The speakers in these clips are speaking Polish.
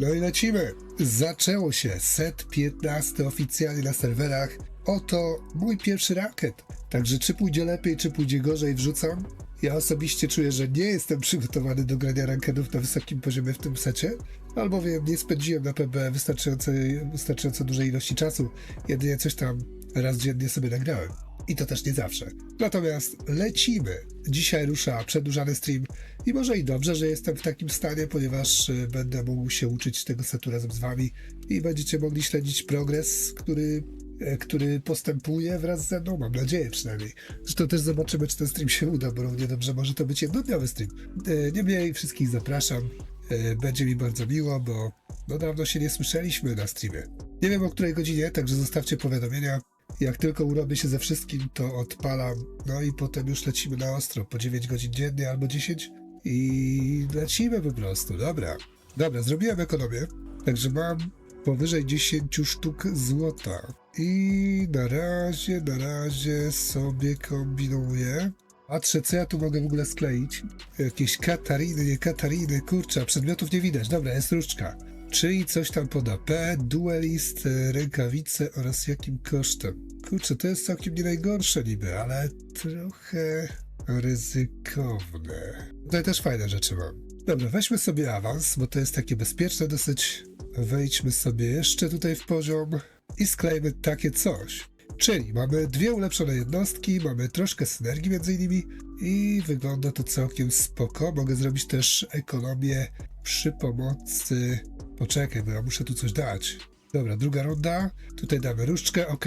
No i lecimy. Zaczęło się. Set 15 oficjalnie na serwerach. Oto mój pierwszy rakiet. Także czy pójdzie lepiej, czy pójdzie gorzej, wrzucam. Ja osobiście czuję, że nie jestem przygotowany do grania rankedów na wysokim poziomie w tym secie, albowiem nie spędziłem na PB wystarczającej, wystarczająco dużej ilości czasu. Jedynie coś tam raz dziennie sobie nagrałem. I to też nie zawsze. Natomiast lecimy. Dzisiaj rusza przedłużany stream i może i dobrze, że jestem w takim stanie, ponieważ y, będę mógł się uczyć tego setu razem z wami i będziecie mogli śledzić progres, który, e, który postępuje wraz ze mną, mam nadzieję przynajmniej. Zresztą też zobaczymy, czy ten stream się uda, bo równie dobrze może to być jednodniowy stream. E, Niemniej wszystkich zapraszam. E, Będzie mi bardzo miło, bo no dawno się nie słyszeliśmy na streamie. Nie wiem o której godzinie, także zostawcie powiadomienia. Jak tylko urobię się ze wszystkim, to odpalam. No i potem już lecimy na ostro, po 9 godzin dziennie albo 10 i lecimy po prostu. Dobra. Dobra, zrobiłem ekonomię, także mam powyżej 10 sztuk złota. I na razie, na razie sobie kombinuję. Patrzę, co ja tu mogę w ogóle skleić. Jakieś katariny, nie katariny, kurczę, przedmiotów nie widać. Dobra, jest różdżka. Czyli coś tam pod AP, duelist, rękawice oraz jakim kosztem. Kurczę, to jest całkiem nie najgorsze niby, ale trochę ryzykowne. Tutaj też fajne rzeczy mam. Dobra, weźmy sobie awans, bo to jest takie bezpieczne dosyć. Wejdźmy sobie jeszcze tutaj w poziom i sklejmy takie coś. Czyli mamy dwie ulepszone jednostki, mamy troszkę synergii między innymi i wygląda to całkiem spoko. Mogę zrobić też ekonomię przy pomocy... Poczekaj, bo ja muszę tu coś dać. Dobra, druga runda. Tutaj damy różdżkę, ok.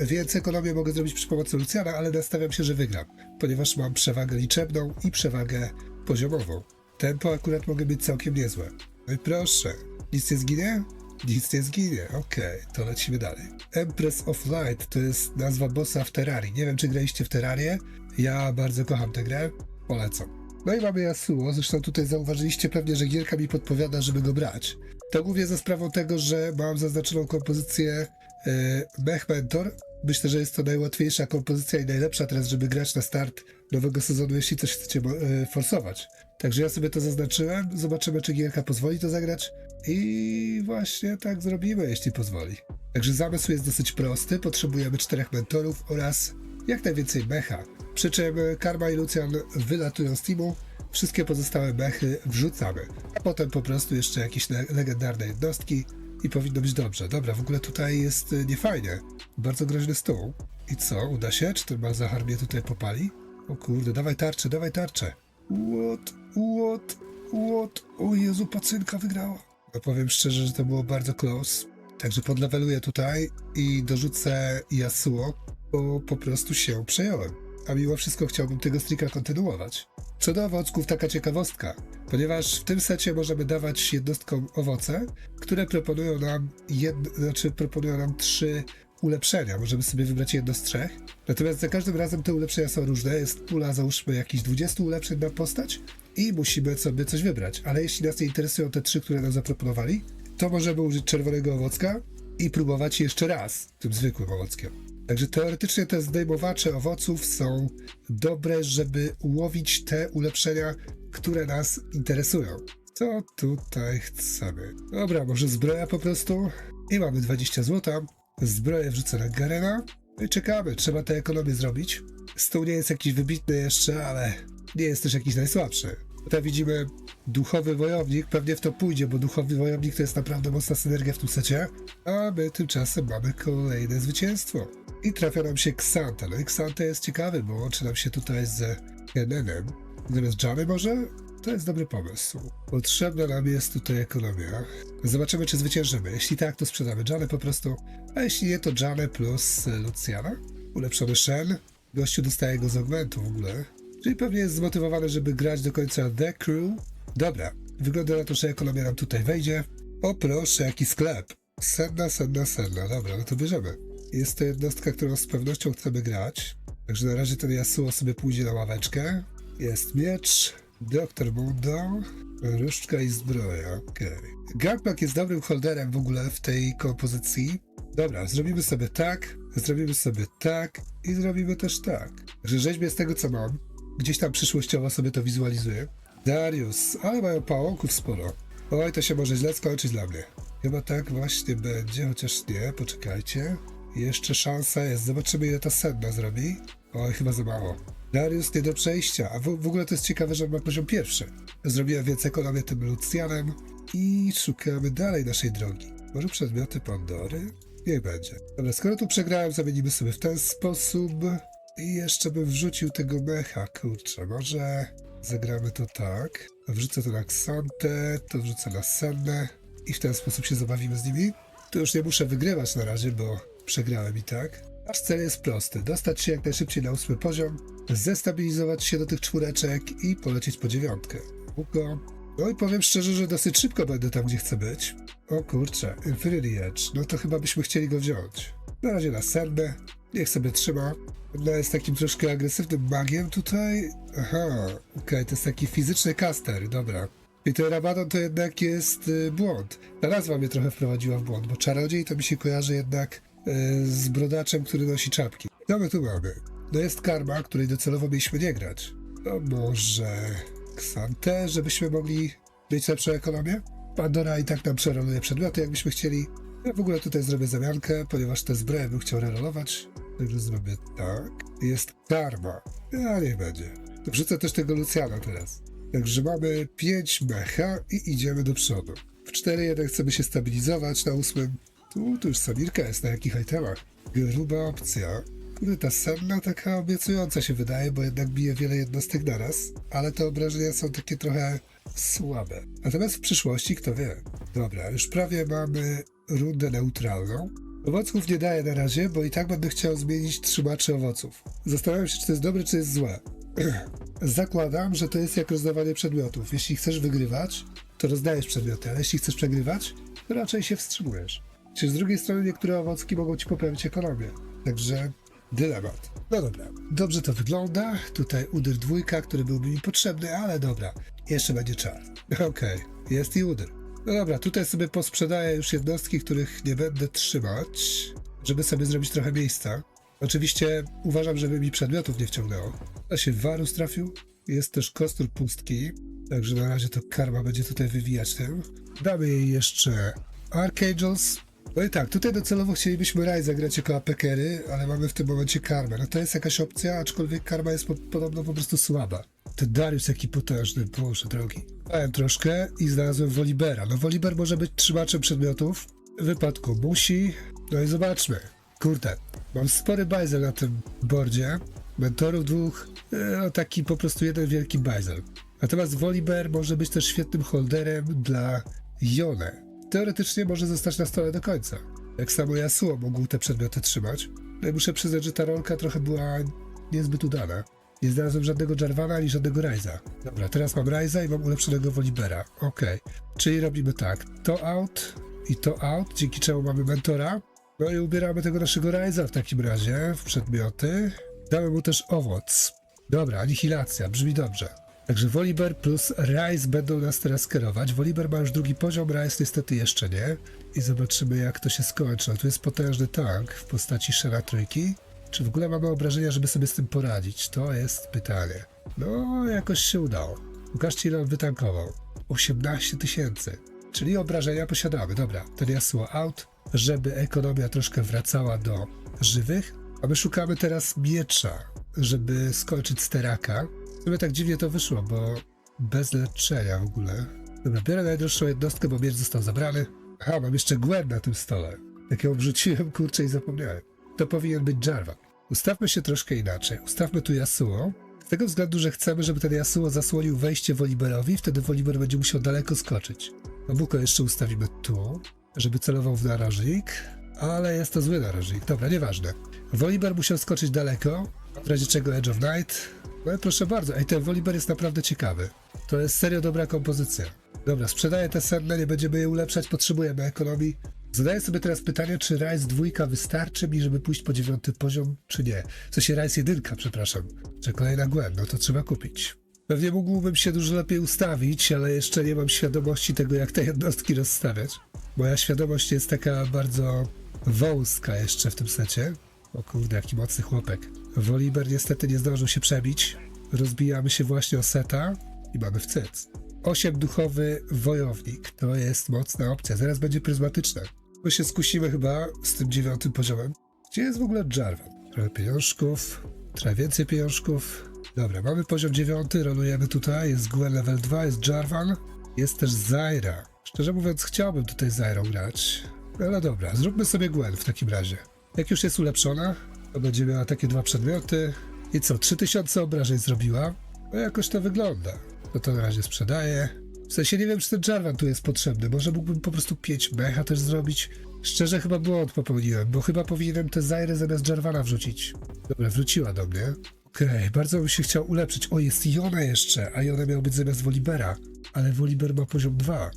Więc ekonomię mogę zrobić przy pomocy Lucjana, ale nastawiam się, że wygram, ponieważ mam przewagę liczebną i przewagę poziomową. Tempo akurat mogę być całkiem niezłe. No i proszę, nic nie zginie? Nic nie zginie, okej, to lecimy dalej. Empress of Light to jest nazwa bossa w Terrarii. Nie wiem, czy graliście w Terrarię. Ja bardzo kocham tę grę, polecam. No i mamy Yasuo, zresztą tutaj zauważyliście pewnie, że gierka mi podpowiada, żeby go brać. To głównie za sprawą tego, że mam zaznaczoną kompozycję e, Mech Mentor. Myślę, że jest to najłatwiejsza kompozycja i najlepsza teraz, żeby grać na start nowego sezonu, jeśli coś chcecie e, forsować. Także ja sobie to zaznaczyłem, zobaczymy, czy gierka pozwoli to zagrać i właśnie tak zrobimy, jeśli pozwoli. Także zamysł jest dosyć prosty, potrzebujemy czterech mentorów oraz jak najwięcej mecha. Przy czym e, Karma i Lucian wylatują z teamu, wszystkie pozostałe mechy wrzucamy. A potem po prostu jeszcze jakieś le- legendarne jednostki i powinno być dobrze. Dobra, w ogóle tutaj jest e, niefajnie. Bardzo groźny stół. I co, uda się? Czy ten Malzahar mnie tutaj popali? O kurde, dawaj tarczę, dawaj tarczę. What, what, what? O Jezu, pacynka wygrała. No powiem szczerze, że to było bardzo close. Także podleweluję tutaj i dorzucę Yasuo, bo po prostu się przejąłem. A mimo wszystko chciałbym tego strika kontynuować. Co do owocków, taka ciekawostka, ponieważ w tym secie możemy dawać jednostkom owoce, które proponują nam, jed... znaczy proponują nam trzy ulepszenia. Możemy sobie wybrać jedno z trzech. Natomiast za każdym razem te ulepszenia są różne. Jest pula, załóżmy, jakichś 20 ulepszeń na postać i musimy sobie coś wybrać. Ale jeśli nas nie interesują te trzy, które nam zaproponowali, to możemy użyć czerwonego owocka i próbować jeszcze raz tym zwykłym owockiem. Także teoretycznie te zdejmowacze owoców są dobre, żeby ułowić te ulepszenia, które nas interesują. Co tutaj chcemy? Dobra, może zbroja po prostu? I mamy 20 zł. Zbroję wrzucę na Garena. No i czekamy, trzeba tę ekonomię zrobić. Stół nie jest jakiś wybitny jeszcze, ale nie jest też jakiś najsłabszy. Tutaj widzimy duchowy wojownik, pewnie w to pójdzie, bo duchowy wojownik to jest naprawdę mocna synergia w tym secie. A my tymczasem mamy kolejne zwycięstwo. I trafia nam się Xanta. No i Xanta jest ciekawy, bo łączy nam się tutaj z Kenenem. Zamiast Jany może? To jest dobry pomysł. Potrzebna nam jest tutaj ekonomia. Zobaczymy, czy zwyciężymy. Jeśli tak, to sprzedamy Janę po prostu. A jeśli nie, to Janę plus e, Luciana. Ulepszony Shen. Gościu dostaje go z augmentu w ogóle. Czyli pewnie jest zmotywowany, żeby grać do końca The Crew. Dobra, wygląda na to, że ekonomia nam tutaj wejdzie. O proszę, jaki sklep. Senna, senna, senna. Dobra, no to bierzemy. Jest to jednostka, którą z pewnością chcemy grać. Także na razie ten Yasuo sobie pójdzie na ławeczkę. Jest miecz, Doktor Mundo, różdżka i zbroja. Okej. Gangplank jest dobrym holderem w ogóle w tej kompozycji. Dobra, zrobimy sobie tak, zrobimy sobie tak i zrobimy też tak. Że rzeźbię z tego, co mam. Gdzieś tam przyszłościowo sobie to wizualizuję. Darius, ale mają pałąków sporo. Oj, to się może źle skończyć dla mnie. Chyba tak właśnie będzie, chociaż nie, poczekajcie. Jeszcze szansa jest, zobaczymy ile ta senna zrobi. Oj, chyba za mało. Darius nie do przejścia, a w, w ogóle to jest ciekawe, że ma poziom pierwszy. Zrobiłem więc ekonomię tym Lucjanem i szukamy dalej naszej drogi. Może przedmioty Pandory? Niech będzie. Dobra, skoro tu przegrałem, zamienimy sobie w ten sposób. I jeszcze bym wrzucił tego mecha, kurczę, może zagramy to tak. Wrzucę to na Xantę, to wrzucę na Sennę i w ten sposób się zabawimy z nimi. To już nie muszę wygrywać na razie, bo przegrałem i tak. Nasz cel jest prosty, dostać się jak najszybciej na ósmy poziom, zestabilizować się do tych czwóreczek i polecieć po dziewiątkę. Łuko. No i powiem szczerze, że dosyć szybko będę tam, gdzie chcę być. O kurczę, Infinity Edge, no to chyba byśmy chcieli go wziąć. Na razie na Sennę, niech sobie trzyma. Ona jest takim troszkę agresywnym magiem tutaj. Aha, okej, to jest taki fizyczny caster, dobra. I ten Rabadon to jednak jest y, błąd. Ta nazwa mnie trochę wprowadziła w błąd, bo czarodziej to mi się kojarzy jednak z brodaczem, który nosi czapki. Co my tu mamy? No jest karma, której docelowo mieliśmy nie grać. No może Xante, żebyśmy mogli mieć lepszą ekonomię? Pandora i tak nam przeroluje przedmioty, jakbyśmy chcieli. Ja w ogóle tutaj zrobię zamiankę, ponieważ te zbroje bym chciał rerolować. Także zrobię tak. Jest karma. Ja nie będzie. Wrzucę też tego Lucjana teraz. Także mamy 5 mecha i idziemy do przodu. W 4-1 chcemy się stabilizować, na 8 tu, już Samirka jest na jakich itemach. Gruba opcja. Ta senna taka obiecująca się wydaje, bo jednak bije wiele jednostek naraz, ale te obrażenia są takie trochę słabe. Natomiast w przyszłości, kto wie. Dobra, już prawie mamy rundę neutralną. Owoców nie daję na razie, bo i tak będę chciał zmienić trzymaczy owoców. Zastanawiam się, czy to jest dobre, czy jest złe. Zakładam, że to jest jak rozdawanie przedmiotów. Jeśli chcesz wygrywać, to rozdajesz przedmioty, ale jeśli chcesz przegrywać, to raczej się wstrzymujesz. Czy z drugiej strony niektóre owocki mogą ci poprawić ekonomię. Także dylemat. No dobra, dobrze to wygląda. Tutaj udyr dwójka, który byłby mi potrzebny, ale dobra, jeszcze będzie czar. Okej, jest i udyr. No dobra, tutaj sobie posprzedaję już jednostki, których nie będę trzymać, żeby sobie zrobić trochę miejsca. Oczywiście uważam, żeby mi przedmiotów nie wciągnęło. A się Warus trafił. Jest też kostur pustki, także na razie to karma będzie tutaj wywijać tym. Damy jej jeszcze Archangels. No i tak, tutaj docelowo chcielibyśmy Raj zagrać jako apekery, ale mamy w tym momencie karmę. No to jest jakaś opcja, aczkolwiek karma jest po, podobno po prostu słaba. Ten Darius jaki potężny, boże drogi. Dałem troszkę i znalazłem Wolibera. No Woliber może być trzymaczem przedmiotów. W wypadku musi. No i zobaczmy. Kurde, mam spory bajzel na tym bordzie. Mentorów dwóch, e, no taki po prostu jeden wielki bajzel. Natomiast Woliber może być też świetnym holderem dla Jone. Teoretycznie może zostać na stole do końca. Jak samo Yasuo mógł te przedmioty trzymać. No i muszę przyznać, że ta rolka trochę była niezbyt udana. Nie znalazłem żadnego Jarvana ani żadnego Ryza. Dobra, teraz mam Ryza i mam ulepszonego Wolibera. Okej, czyli robimy tak. To out i to out, dzięki czemu mamy mentora. No i ubieramy tego naszego Ryza w takim razie w przedmioty. Damy mu też owoc. Dobra, anihilacja, brzmi dobrze. Także Woliber plus Rise będą nas teraz kierować. Woliber ma już drugi poziom, Rise niestety jeszcze nie. I zobaczymy jak to się skończy. No, tu jest potężny tank w postaci Shera Trójki. Czy w ogóle mamy obrażenia, żeby sobie z tym poradzić? To jest pytanie. No, jakoś się udało. Pokażcie ile on wytankował. 18 tysięcy. Czyli obrażenia posiadamy. Dobra, ten Yasuo out, żeby ekonomia troszkę wracała do żywych. A my szukamy teraz miecza, żeby skończyć steraka. Sobie tak dziwnie to wyszło, bo bez leczenia w ogóle. Dobra, biorę najdroższą jednostkę, bo miecz został zabrany. Aha, mam jeszcze Gwen na tym stole. Jak ją wrzuciłem, kurczę, i zapomniałem. To powinien być Jarvan. Ustawmy się troszkę inaczej. Ustawmy tu Yasuo. Z tego względu, że chcemy, żeby ten Yasuo zasłonił wejście Woliberowi, wtedy Woliber będzie musiał daleko skoczyć. Nabuko jeszcze ustawimy tu, żeby celował w narożnik, ale jest to zły narożnik. Dobra, nieważne. Woliber musiał skoczyć daleko, w razie czego Edge of Night. Proszę bardzo, ej, ten Woliber jest naprawdę ciekawy. To jest serio dobra kompozycja. Dobra, sprzedaję te senne, nie będziemy je ulepszać, potrzebujemy ekonomii. Zadaję sobie teraz pytanie, czy Rise 2 wystarczy mi, żeby pójść po dziewiąty poziom, czy nie. W sensie Rise 1, przepraszam. Czy kolejna Gwen, no to trzeba kupić. Pewnie mógłbym się dużo lepiej ustawić, ale jeszcze nie mam świadomości tego, jak te jednostki rozstawiać. Moja świadomość jest taka bardzo wąska jeszcze w tym secie. O kurde, jaki mocny chłopek. Woliber niestety nie zdążył się przebić. Rozbijamy się właśnie o seta i mamy w cyc. 8 duchowy wojownik. To jest mocna opcja. Zaraz będzie pryzmatyczne. My się skusimy chyba z tym dziewiątym poziomem. Gdzie jest w ogóle Jarvan? Trochę pieniążków, trochę więcej pieniążków. Dobra, mamy poziom dziewiąty, rolujemy tutaj. Jest Gwen level 2, jest Jarvan, jest też Zaira. Szczerze mówiąc, chciałbym tutaj Zairą grać. Ale dobra, zróbmy sobie Gwen w takim razie. Jak już jest ulepszona, to będzie miała takie dwa przedmioty. I co, 3000 obrażeń zrobiła? No jakoś to wygląda. No to na razie sprzedaję. W sensie nie wiem, czy ten Jarvan tu jest potrzebny. Może mógłbym po prostu 5 mecha też zrobić. Szczerze chyba błąd popełniłem, bo chyba powinienem te Zaire zamiast Jarvana wrzucić. Dobra, wróciła do mnie. Okej, bardzo bym się chciał ulepszyć. O, jest Jona jeszcze, a Jona miał być zamiast Wolibera. Ale Woliber ma poziom 2.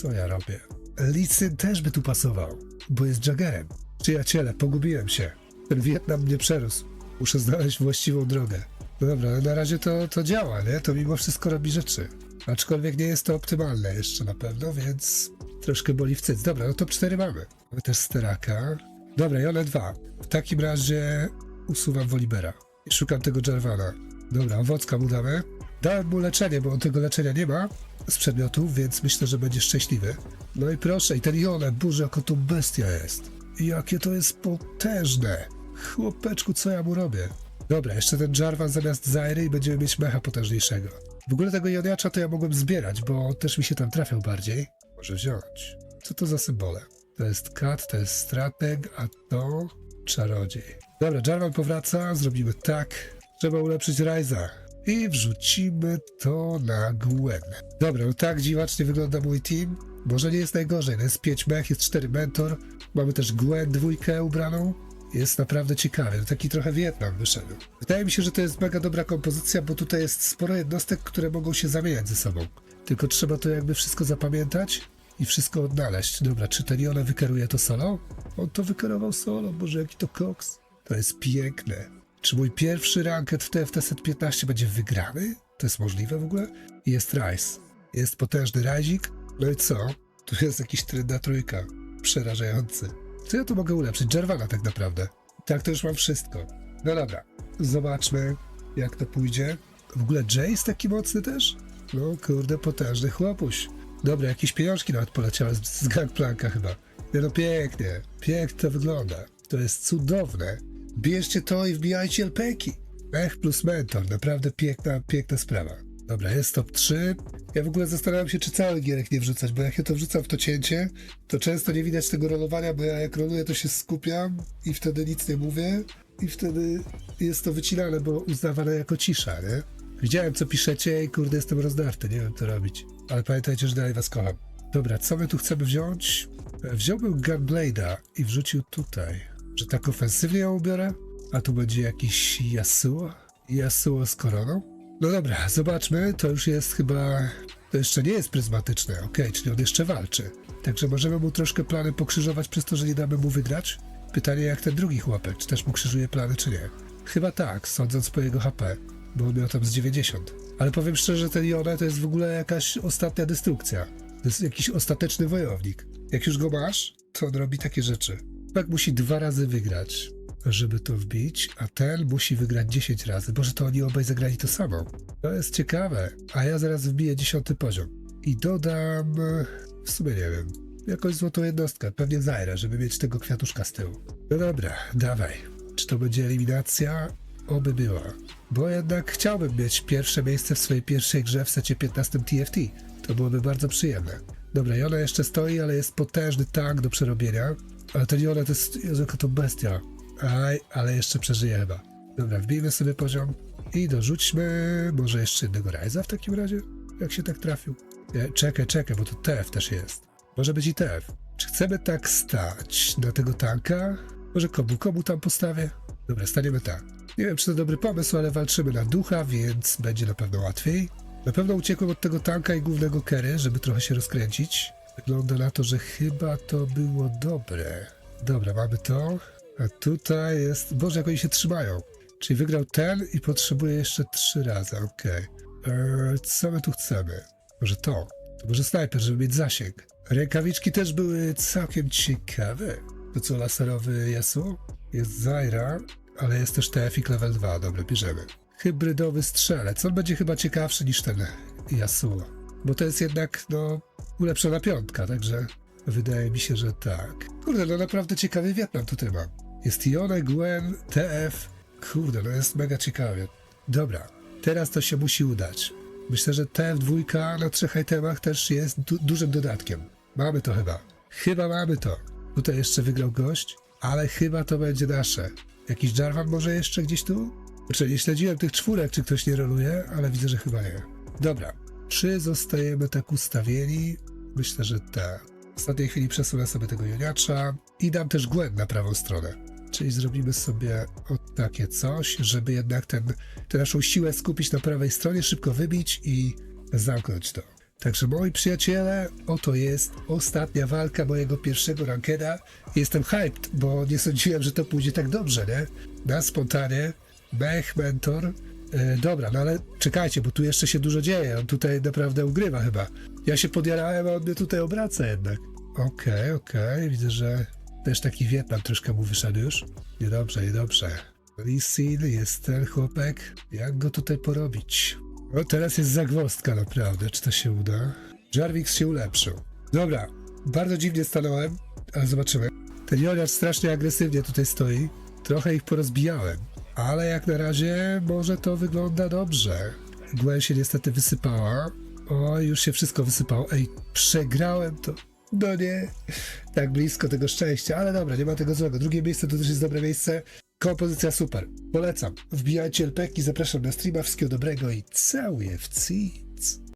Co ja robię? Lisyn też by tu pasował, bo jest Jaggerem. Przyjaciele, pogubiłem się. Ten Wietnam mnie przerósł. Muszę znaleźć właściwą drogę. No dobra, na razie to, to działa, nie? To mimo wszystko robi rzeczy. Aczkolwiek nie jest to optymalne jeszcze na pewno, więc troszkę boli w cyc. Dobra, no to cztery mamy. Mamy też steraka. Dobra, i one dwa. W takim razie usuwam Wolibera. I szukam tego Jarvana. Dobra, owocka mu damy. Dałem mu leczenie, bo on tego leczenia nie ma z przedmiotów, więc myślę, że będzie szczęśliwy. No i proszę, i ten Jone, burze, jaka to bestia jest. Jakie to jest potężne. Chłopeczku, co ja mu robię? Dobra, jeszcze ten Jarvan zamiast Zairy i będziemy mieć mecha potężniejszego. W ogóle tego Joniacza to ja mogłem zbierać, bo też mi się tam trafiał bardziej. Może wziąć. Co to za symbole? To jest kat, to jest strateg, a to czarodziej. Dobra, Jarvan powraca, zrobimy tak. Trzeba ulepszyć Ryza. I wrzucimy to na Gwen. Dobra, no tak dziwacznie wygląda mój team. Może nie jest najgorzej. No jest 5 mech, jest 4 mentor. Mamy też Gwen dwójkę ubraną. Jest naprawdę ciekawy. Taki trochę Wietnam wyszedł. Wydaje mi się, że to jest mega dobra kompozycja, bo tutaj jest sporo jednostek, które mogą się zamieniać ze sobą. Tylko trzeba to jakby wszystko zapamiętać i wszystko odnaleźć. Dobra, czy ten Jona wykeruje to solo? On to wykerował solo, boże jaki to koks. To jest piękne. Czy mój pierwszy ranket w TFT Set 15 będzie wygrany? To jest możliwe w ogóle? Jest Rice. Jest potężny Razik. No i co? Tu jest jakiś trynda trójka. Przerażający. Co ja tu mogę ulepszyć? Jarvana tak naprawdę. Tak, to już mam wszystko. No dobra. Zobaczmy, jak to pójdzie. W ogóle Jace taki mocny też? No kurde, potężny chłopuś. Dobra, jakieś pieniążki nawet poleciały z, z gangplanka chyba. Nie no, pięknie. Pięknie to wygląda. To jest cudowne. Bierzcie to i wbijajcie LPki. Mech plus mentor. Naprawdę piękna, piękna sprawa. Dobra, jest top 3. Ja w ogóle zastanawiam się, czy cały gierek nie wrzucać, bo jak ja to wrzucam w to cięcie, to często nie widać tego rolowania, bo ja jak roluję, to się skupiam i wtedy nic nie mówię i wtedy jest to wycinane, bo uznawane jako cisza, nie? Widziałem, co piszecie i kurde, jestem rozdarty, nie wiem, co robić. Ale pamiętajcie, że dalej was kocham. Dobra, co my tu chcemy wziąć? E, Wziąłbym Gunblade'a i wrzucił tutaj. Że tak ofensywnie ją ubiorę? A tu będzie jakiś Yasuo? Yasuo z koroną? No dobra, zobaczmy. To już jest chyba... To jeszcze nie jest pryzmatyczne, okej, czyli on jeszcze walczy. Także możemy mu troszkę plany pokrzyżować przez to, że nie damy mu wygrać? Pytanie jak ten drugi chłopek, czy też mu krzyżuje plany, czy nie? Chyba tak, sądząc po jego HP, bo on miał tam z 90. Ale powiem szczerze, ten Jone to jest w ogóle jakaś ostatnia destrukcja. To jest jakiś ostateczny wojownik. Jak już go masz, to on robi takie rzeczy. Tak musi dwa razy wygrać, żeby to wbić, a ten musi wygrać 10 razy. Boże, to oni obaj zagrali to samo. To jest ciekawe. A ja zaraz wbiję dziesiąty poziom. I dodam... W sumie nie wiem. Jakąś złotą jednostkę, pewnie Zaira, żeby mieć tego kwiatuszka z tyłu. No dobra, dawaj. Czy to będzie eliminacja? Oby była. Bo jednak chciałbym mieć pierwsze miejsce w swojej pierwszej grze w secie 15 TFT. To byłoby bardzo przyjemne. Dobra, i ona jeszcze stoi, ale jest potężny tank do przerobienia. Ale to nie ona, to jest, Jezu, to bestia. Aj, ale jeszcze przeżyje chyba. Dobra, wbijmy sobie poziom i dorzućmy może jeszcze jednego Ryza w takim razie, jak się tak trafił. Nie, czekaj, czekaj, bo to TF też jest. Może być i TF. Czy chcemy tak stać na tego tanka? Może komu, komu tam postawię? Dobra, staniemy tak. Nie wiem, czy to dobry pomysł, ale walczymy na ducha, więc będzie na pewno łatwiej. Na pewno uciekłem od tego tanka i głównego Kery, żeby trochę się rozkręcić. Wygląda na to, że chyba to było dobre. Dobra, mamy to. A tutaj jest... Boże, jak oni się trzymają. Czyli wygrał ten i potrzebuje jeszcze trzy razy, okej. Eee, Co my tu chcemy? Może to. Może snajper, żeby mieć zasięg. Rękawiczki też były całkiem ciekawe. To co, laserowy Yasuo? Jest Zaira, ale jest też TFIK level 2. Dobra, bierzemy. Hybrydowy strzelec. On będzie chyba ciekawszy niż ten Yasuo. bo to jest jednak, no, ulepszona piątka, także wydaje mi się, że tak. Kurde, no naprawdę ciekawy Wietnam tutaj mam. Jest Ione, Gwen, TF. Kurde, no jest mega ciekawie. Dobra, teraz to się musi udać. Myślę, że TF2 na trzech itemach też jest du- dużym dodatkiem. Mamy to chyba. Chyba mamy to. Tutaj jeszcze wygrał gość, ale chyba to będzie nasze. Jakiś Jarvan może jeszcze gdzieś tu? Znaczy, nie śledziłem tych czwórek, czy ktoś nie roluje, ale widzę, że chyba nie. Dobra. Czy zostajemy tak ustawieni? Myślę, że tak. W ostatniej chwili przesunę sobie tego juniacza i dam też Gwen na prawą stronę. Czyli zrobimy sobie o takie coś, żeby jednak ten, tę naszą siłę skupić na prawej stronie, szybko wybić i zamknąć to. Także moi przyjaciele, oto jest ostatnia walka mojego pierwszego rankeda. Jestem hyped, bo nie sądziłem, że to pójdzie tak dobrze, nie? Na spontanie. Mech, mentor. E, dobra, no ale czekajcie, bo tu jeszcze się dużo dzieje. On tutaj naprawdę ugrywa chyba. Ja się podjarałem, a on mnie tutaj obraca jednak. Okej, okej, widzę, że też taki Wietnam troszkę mu wyszedł już. Niedobrze, niedobrze. Lee Sin jest ten chłopek. Jak go tutaj porobić? O, teraz jest zagwozdka naprawdę, czy to się uda. Jarvix się ulepszył. Dobra, bardzo dziwnie stanąłem, ale zobaczymy. Ten Joniacz strasznie agresywnie tutaj stoi. Trochę ich porozbijałem, ale jak na razie może to wygląda dobrze. Gwen się niestety wysypała. O, już się wszystko wysypało. Ej, przegrałem to. No nie, tak blisko tego szczęścia, ale dobra, nie ma tego złego. Drugie miejsce to też jest dobre miejsce. Kompozycja super. Polecam. Wbijajcie LPki, zapraszam na streama. Wszystkiego dobrego i całuję w cyc.